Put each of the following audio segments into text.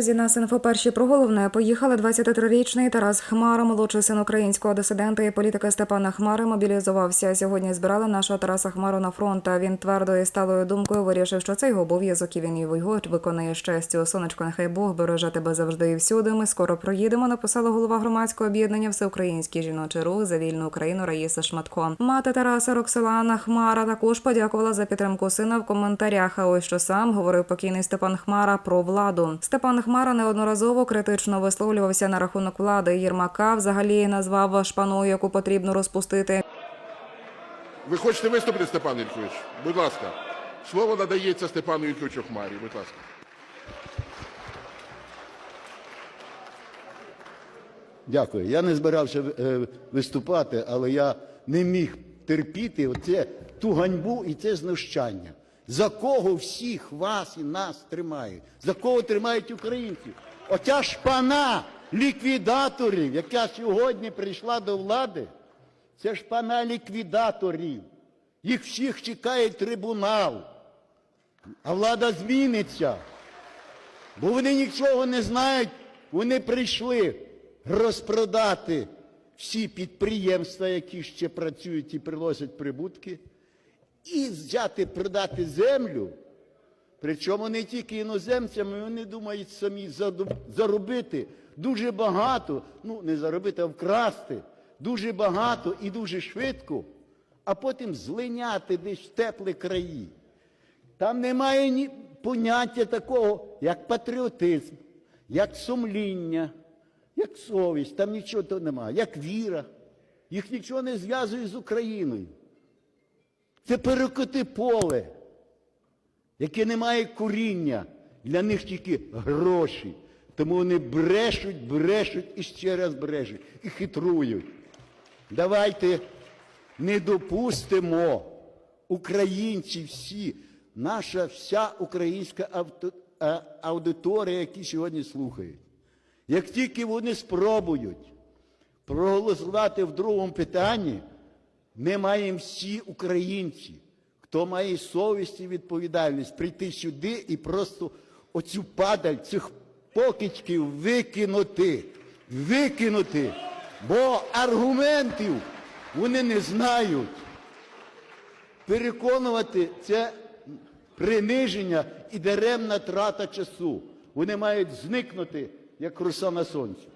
Друзі, нас інфо перші про головне. Поїхали 23-річний Тарас Хмара, молодший син українського дисидента і політика Степана Хмари мобілізувався. Сьогодні збирали нашого Тараса Хмару на фронт. Він твердою і сталою думкою вирішив, що це його обов'язок і він його виконує з честю. Сонечко, нехай Бог береже тебе завжди і всюди. Ми скоро проїдемо. Написала голова громадського об'єднання Всеукраїнський жіночий рух за вільну Україну Раїса Шматко. Мати Тараса Роксолана Хмара також подякувала за підтримку сина в коментарях. А ось що сам говорив покійний Степан Хмара про владу. Степан Хмара неодноразово критично висловлювався на рахунок влади. Єрмака взагалі назвав шпаною, яку потрібно розпустити. Ви хочете виступити, Степан Ількович? Будь ласка. Слово надається Степану Ільковичу Хмарі. Будь ласка. Дякую. Я не збирався е, виступати, але я не міг терпіти оце, ту ганьбу і це знущання. За кого всіх вас і нас тримають? За кого тримають українців? Оця шпана ліквідаторів, яка сьогодні прийшла до влади, це шпана ліквідаторів. Їх всіх чекає трибунал. А влада зміниться. Бо вони нічого не знають, вони прийшли розпродати всі підприємства, які ще працюють і приносять прибутки, і взяти продати землю. Причому не тільки іноземцями, вони думають самі заробити дуже багато, ну не заробити, а вкрасти дуже багато і дуже швидко, а потім злиняти десь в теплі краї. Там немає ні поняття такого, як патріотизм, як сумління, як совість, там нічого того немає, як віра. Їх нічого не зв'язує з Україною. Це перекоти поле, яке не має коріння. Для них тільки гроші. Тому вони брешуть, брешуть і ще раз брешуть. І хитрують. Давайте не допустимо українці всі, наша вся українська аудиторія, які сьогодні слухають. Як тільки вони спробують проголосувати в другому питанні, ми маємо всі українці, хто має совість і відповідальність, прийти сюди і просто оцю падаль цих покидьків викинути. Викинути. Бо аргументів вони не знають. Переконувати це приниження і даремна трата часу. Вони мають зникнути, як роса на сонці.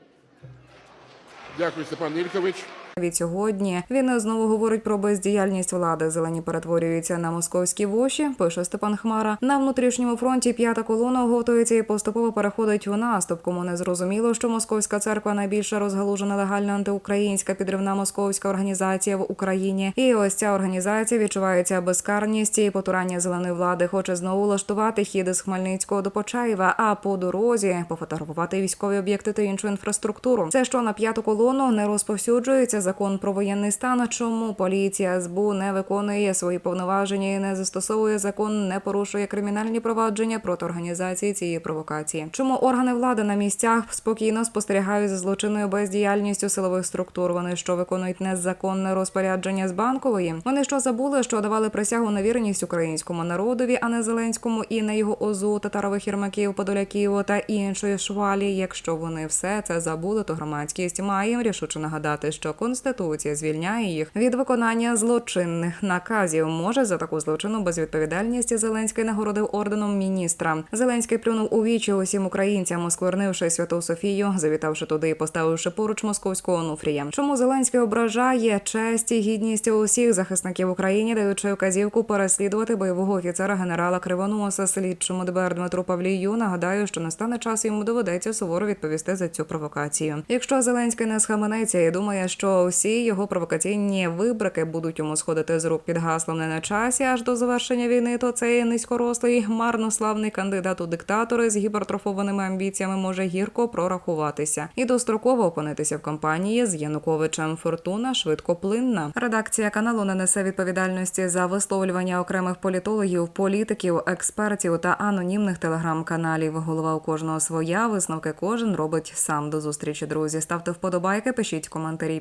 Дякую, Степан Ількович. Від сьогодні він знову говорить про бездіяльність влади. Зелені перетворюються на московські воші. Пише Степан Хмара. На внутрішньому фронті п'ята колона готується і поступово переходить у наступ. Кому не зрозуміло, що московська церква найбільша розгалужена легальна антиукраїнська підривна московська організація в Україні. І ось ця організація відчувається безкарність і потурання зеленої влади. Хоче знову влаштувати хід із Хмельницького до Почаєва, а по дорозі пофотографувати військові об'єкти та іншу інфраструктуру. Це що на п'яту колону не розповсюджується закон про воєнний стан. Чому поліція СБУ не виконує свої повноваження і не застосовує закон, не порушує кримінальні провадження проти організації цієї провокації? Чому органи влади на місцях спокійно спостерігають за злочинною бездіяльністю силових структур? Вони що виконують незаконне розпорядження з банкової? Вони що забули, що давали присягу на вірність українському народові, а не Зеленському і на його озу татарових єрмаків, подоляків та іншої швалі. Якщо вони все це забули, то громадськість має рішуче нагадати, що конституція звільняє їх від виконання злочинних наказів. Може за таку злочинну безвідповідальність Зеленський нагородив орденом міністра. Зеленський плюнув у вічі усім українцям, осквернивши святу Софію, завітавши туди і поставивши поруч московського онуфрія. Чому Зеленський ображає честь і гідність усіх захисників України, даючи вказівку переслідувати бойового офіцера генерала Кривоноса, слідчому ДБР Дмитру Павлію. Нагадаю, що настане час йому доведеться суворо відповісти за цю провокацію. Якщо Зеленський не схаменеться і думає, що всі його провокаційні вибрики будуть йому сходити з рук під гаслом не на часі аж до завершення війни, то цей низькорослий марнославний кандидат у диктатори з гіпертрофованими амбіціями може гірко прорахуватися і достроково опинитися в кампанії з Януковичем. Фортуна швидкоплинна. Редакція каналу не несе відповідальності за висловлювання окремих політологів, політиків, експертів та анонімних телеграм-каналів. Голова у кожного своя висновки кожен робить сам. До зустрічі, друзі. Ставте вподобайки, пишіть коментарі,